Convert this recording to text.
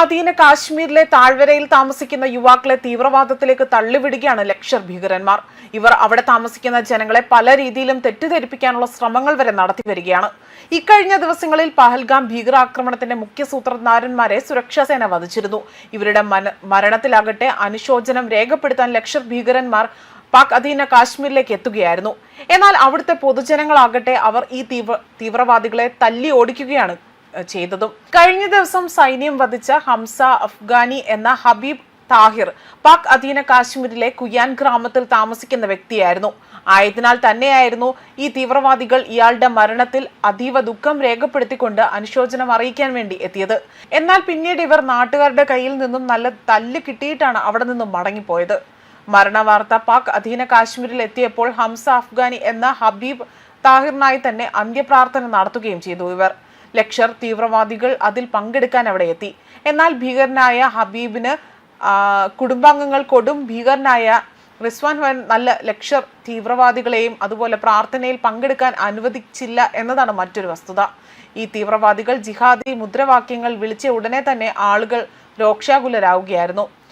അധീന കാശ്മീരിലെ താഴ്വരയിൽ താമസിക്കുന്ന യുവാക്കളെ തീവ്രവാദത്തിലേക്ക് തള്ളിവിടുകയാണ് ലക്ഷർ ഭീകരന്മാർ. ഇവർ അവിടെ താമസിക്കുന്ന ജനങ്ങളെ പല രീതിയിലും തെറ്റിദ്ധരിപ്പിക്കാനുള്ള ശ്രമങ്ങൾ വരെ നടത്തി വരികയാണ്. ഇക്കഴിഞ്ഞ ദിവസങ്ങളിൽ പഹൽഗാം ഭീകരാക്രമണത്തിന്റെ മുഖ്യ സൂത്രധാരന്മാരെ സുരക്ഷാസേന വധിച്ചിരുന്നു. ഇവരുടെ മരണത്തിലാകട്ടെ അനുശോചനം രേഖപ്പെടുത്താൻ ലക്ഷർ ഭീകരന്മാർ പാക് അധീന കാശ്മീരിലേക്ക് എത്തുകയായിരുന്നു. എന്നാൽ അവിടുത്തെ പൊതുജനങ്ങളാകട്ടെ അവർ ഈ തീവ്ര തീവ്രവാദികളെ തല്ലി ഓടിക്കുകയാണ് ചെയ്തതും. കഴിഞ്ഞ ദിവസം സൈന്യം വധിച്ച ഹംസ അഫ്ഗാനി എന്ന ഹബീബ് താഹിർ പാക് അധീന കാശ്മീരിലെ കുയാൻ ഗ്രാമത്തിൽ താമസിക്കുന്ന വ്യക്തിയായിരുന്നു. ആയതിനാൽ തന്നെയായിരുന്നു ഈ തീവ്രവാദികൾ ഇയാളുടെ മരണത്തിൽ അതീവ ദുഃഖം രേഖപ്പെടുത്തിക്കൊണ്ട് അനുശോചനം അറിയിക്കാൻ വേണ്ടി എത്തിയത്. എന്നാൽ പിന്നീട് ഇവർ നാട്ടുകാരുടെ കയ്യിൽ നിന്നും നല്ല തല്ല് കിട്ടിയിട്ടാണ് അവിടെ നിന്നും മടങ്ങിപ്പോയത്. മരണവാർത്ത പാക് അധീന കാശ്മീരിൽ എത്തിയപ്പോൾ ഹംസ അഫ്ഗാനി എന്ന ഹബീബ് താഹിറിനായി തന്നെ അന്ത്യപ്രാർത്ഥന നടത്തുകയും ചെയ്തു ഇവർ. ലക്ഷർ തീവ്രവാദികൾ അതിൽ പങ്കെടുക്കാൻ അവിടെ എത്തി. എന്നാൽ ഭീകരനായ ഹബീബിന് കുടുംബാംഗങ്ങൾ കൊടും ഭീകരനായ റിസ്വാൻ വൻ നല്ല ലക്ഷർ തീവ്രവാദികളെയും അതുപോലെ പ്രാർത്ഥനയിൽ പങ്കെടുക്കാൻ അനുവദിച്ചില്ല എന്നതാണ് മറ്റൊരു വസ്തുത. ഈ തീവ്രവാദികൾ ജിഹാദി മുദ്രാവാക്യങ്ങൾ വിളിച്ച ഉടനെ തന്നെ ആളുകൾ രോക്ഷാകുലരാവുകയായിരുന്നു.